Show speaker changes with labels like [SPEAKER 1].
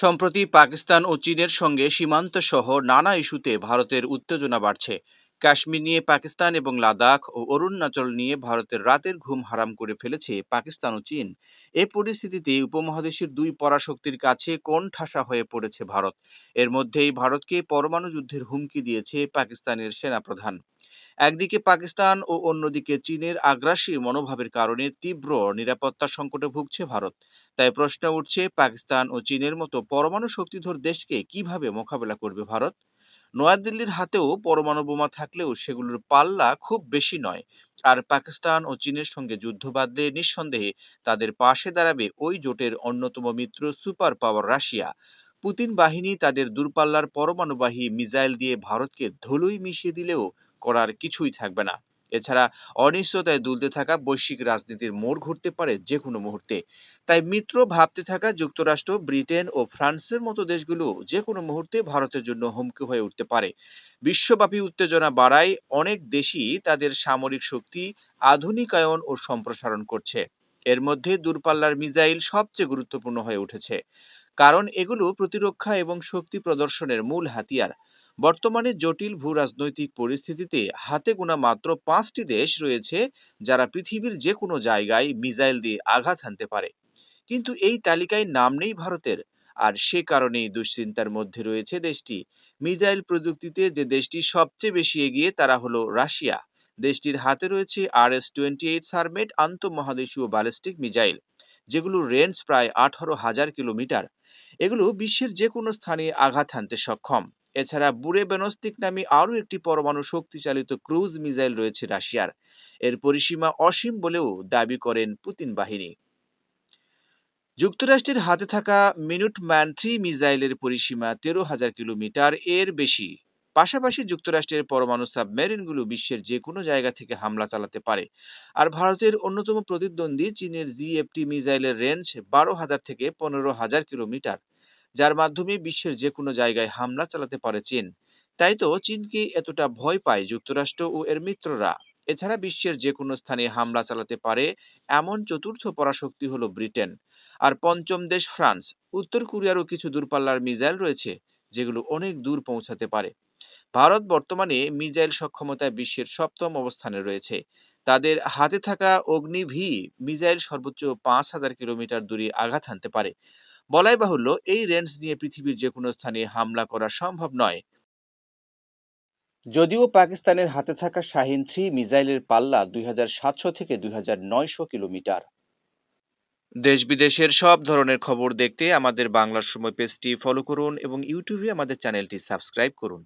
[SPEAKER 1] সম্প্রতি পাকিস্তান ও চীনের সঙ্গে সীমান্ত সহ নানা ইস্যুতে ভারতের উত্তেজনা বাড়ছে। কাশ্মীর নিয়ে পাকিস্তান এবং লাদাখ ও অরুণাচল নিয়ে ভারতের রাতের ঘুম হারাম করে ফেলেছে পাকিস্তান ও চীন। এ পরিস্থিতিতে উপমহাদেশের দুই পরাশক্তির কাছে কোন ঠাসা হয়ে পড়েছে ভারত। এর মধ্যেই ভারতকে পরমাণু যুদ্ধের হুমকি দিয়েছে পাকিস্তানের সেনাপ্রধান। একদিকে পাকিস্তান ও অন্যদিকে চীনের আগ্রাসী মনোভাবের কারণে তীব্র নিরাপত্তা সংকটে ভুগছে ভারত। তাই প্রশ্ন উঠছে, পাকিস্তান ও চীনের মতো পরমাণু শক্তিধর দেশকে কীভাবে মোকাবেলা করবে ভারত? নয়াদিল্লির হাতেও পরমাণু বোমা থাকলেও সেগুলোর পাল্লা খুব বেশি নয়। আর পাকিস্তান ও চীনের সঙ্গে যুদ্ধ বাঁধলে নিঃসন্দেহে তাদের পাশে দাঁড়াবে ওই জোটের অন্যতম মিত্র সুপার পাওয়ার রাশিয়া। পুতিন বাহিনী তাদের দূরপাল্লার পরমাণুবাহী মিসাইল দিয়ে ভারতকে ধুলোই মিশিয়ে দিলেও করার কিছুই থাকবে না। এছাড়া অনিশ্চয়তায় দুলতে থাকা বৈশ্বিক রাজনীতির মোড় ঘুরতে পারে যে কোনো মুহূর্তে। তাই মিত্র ভাবতে থাকা যুক্তরাষ্ট্র, ব্রিটেন ও ফ্রান্সের মতো দেশগুলো যে কোনো মুহূর্তে ভারতের জন্য হুমকি হয়ে উঠতে পারে। বিশ্বব্যাপী উত্তেজনা বাড়ায় অনেক দেশই তাদের সামরিক শক্তি, আধুনিকায়ন ও সম্প্রসারণ করছে। এর মধ্যে দূরপাল্লার মিসাইল সবচেয়ে গুরুত্বপূর্ণ হয়ে উঠেছে। কারণ এগুলো প্রতিরক্ষা এবং শক্তি প্রদর্শনের মূল হাতিয়ার। বর্তমানে জটিল ভূ রাজনৈতিক পরিস্থিতিতে হাতে গোনা মাত্র পাঁচটি দেশ রয়েছে যারা পৃথিবীর যে কোনো জায়গায় মিসাইল দিয়ে আঘাত হানতে পারে। কিন্তু এই তালিকায় নাম নেই ভারতের। আর সে কারণেই দুশ্চিন্তার মধ্যে রয়েছে দেশটি। মিসাইল প্রযুক্তিতে যে দেশটি সবচেয়ে বেশি এগিয়ে তারা হলো রাশিয়া। দেশটির হাতে রয়েছে R S twenty eight Sarmat আন্তঃমহাদেশীয় ballistic missile, যেগুলোর রেঞ্জ প্রায় আঠারো হাজার কিলোমিটার। এগুলো বিশ্বের যে কোনো স্থানে আঘাত হানতে সক্ষম। এছাড়া বুড়ে বেনস্তিক নামে আরও একটি পরমাণু শক্তিচালিত ক্রুজ মিসাইল রয়েছে রাশিয়ার। এর পরিসীমা অসীম বলেও দাবি করেন পুতিন বাহিনী। যুক্তরাষ্ট্রের হাতে থাকা মিনুট ম্যান থ্রি মিসাইলের পরিসীমা তেরো হাজার কিলোমিটার, এর বেশি। পাশাপাশি যুক্তরাষ্ট্রের পরমাণু সাবমেরিনগুলো বিশ্বের যে কোনো জায়গা থেকে হামলা চালাতে পারে। আর ভারতের অন্যতম প্রতিদ্বন্দ্বী চীনের জিএফটি মিসাইলের রেঞ্জ বারো হাজার থেকে পনেরো হাজার কিলোমিটার। যার মাধ্যমে বিশ্বের যে কোনো জায়গায় হামলা চালাতে পারে চীন। তাই তো চীনকে এতটা ভয় পায় যুক্তরাষ্ট্র ও এর মিত্ররা? এছাড়া বিশ্বের যে কোনো স্থানে হামলা চালাতে পারে এমন চতুর্থ পরাশক্তি হলো ব্রিটেন। আর পঞ্চম দেশ ফ্রান্স। উত্তর কোরিয়ারও কিছু দূরপাল্লার মিসাইল রয়েছে, যেগুলো অনেক দূর পৌঁছাতে পারে। ভারত বর্তমানে মিসাইল সক্ষমতায় বিশ্বের সপ্তম অবস্থানে রয়েছে। তাদের হাতে থাকা অগ্নি ভি মিসাইল সর্বোচ্চ পাঁচ হাজার কিলোমিটার দূরে আঘাত হানতে পারে। বলাই বাহুল্য, এই রেঞ্জ নিয়ে পৃথিবীর যে কোনো স্থানে হামলা করা সম্ভব নয়। যদিও পাকিস্তানের হাতে থাকা শাহিন থ্রি মিসাইলের পাল্লা দুই হাজার সাতশো থেকে দুই হাজার নয়শো কিলোমিটার। দেশ বিদেশের সব ধরনের খবর দেখতে আমাদের বাংলার সময় পেজটি ফলো করুন এবং ইউটিউবে আমাদের চ্যানেলটি সাবস্ক্রাইব করুন।